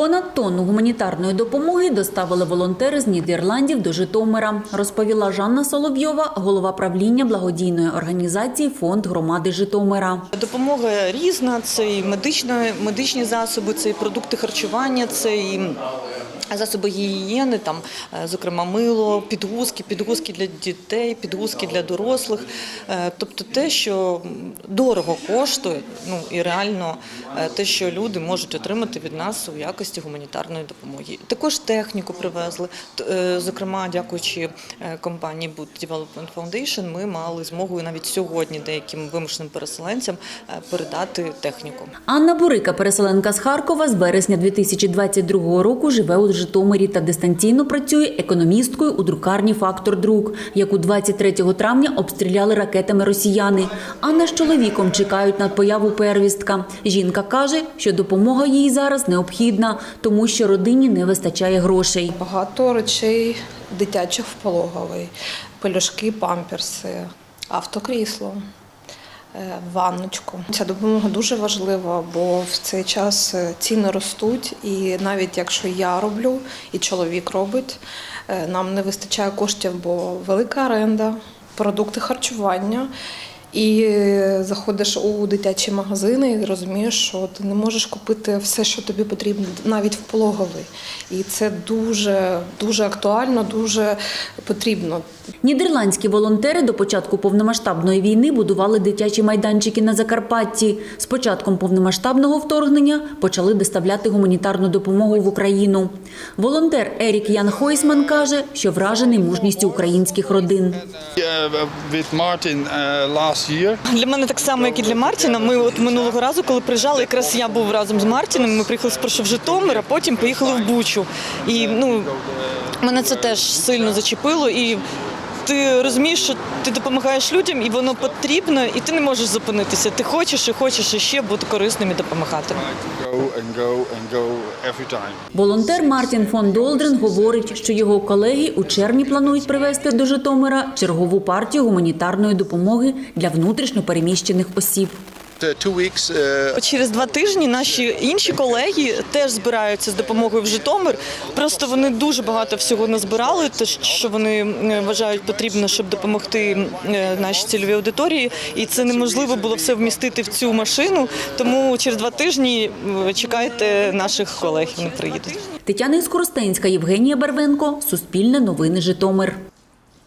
Понад тонну гуманітарної допомоги доставили волонтери з Нідерландів до Житомира, розповіла Жанна Соловйова, голова правління благодійної організації Фонд громади Житомира. Допомога різна, це і медична, медичні засоби, це і продукти харчування, це і засоби гігієни, там, е, зокрема, мило, підгузки, підгузки для дітей, підгузки для дорослих. Е, Тобто те, що дорого коштує, ну і реально е, те, що люди можуть отримати від нас у якості гуманітарної допомоги. Також техніку привезли. Е, Зокрема, дякуючи е, компанії Boot Development Foundation, ми мали змогу навіть сьогодні деяким вимушеним переселенцям е, передати техніку. Анна Бурика, переселенка з Харкова, з вересня 2022 року живе у Житомирі та дистанційно працює економісткою у друкарні «Фактор Друк», яку 23 травня обстріляли ракетами росіяни. Анна з чоловіком чекають на появу первістка. Жінка каже, що допомога їй зараз необхідна, тому що родині не вистачає грошей. Багато речей дитячих в пологовий, пелюшки, памперси, автокрісло, е, ванночку. Ця допомога дуже важлива, бо в цей час е, ціни ростуть, і навіть якщо я роблю і чоловік робить, е, нам не вистачає коштів, бо велика оренда, продукти харчування. І е, заходиш у дитячі магазини і розумієш, що ти не можеш купити все, що тобі потрібно, навіть в пологовий. І це дуже дуже актуально, дуже потрібно. Нідерландські волонтери до початку повномасштабної війни будували дитячі майданчики на Закарпатті. З початком повномасштабного вторгнення почали доставляти гуманітарну допомогу в Україну. Волонтер Ерік Ян Хойсман каже, що вражений мужністю українських родин. Uh, with Martin uh. Для мене так само, як і для Мартіна. Ми от минулого разу, коли приїжджали, якраз я був разом з Мартіном. Ми приїхали спершу в Житомир, а потім поїхали в Бучу. І ну мене це теж сильно зачепило. І ти розумієш, що ти допомагаєш людям, і воно потрібно, і ти не можеш зупинитися. Ти хочеш і хочеш іще бути корисним і допомагати. Волонтер Мартін фон Долдрен говорить, що його колеги у червні планують привезти до Житомира чергову партію гуманітарної допомоги для внутрішньопереміщених осіб. Weeks. Uh, Через два тижні наші інші колеги теж збираються з допомогою в Житомир. Просто вони дуже багато всього назбирали, те, що вони е, вважають потрібно, щоб допомогти е, нашій цільовій аудиторії. І це неможливо було все вмістити в цю машину. Тому через два тижні е, чекайте наших колег. Вони приїдуть. Тетяна Іскоростенська, Євгенія Барвенко, Суспільне новини Житомир.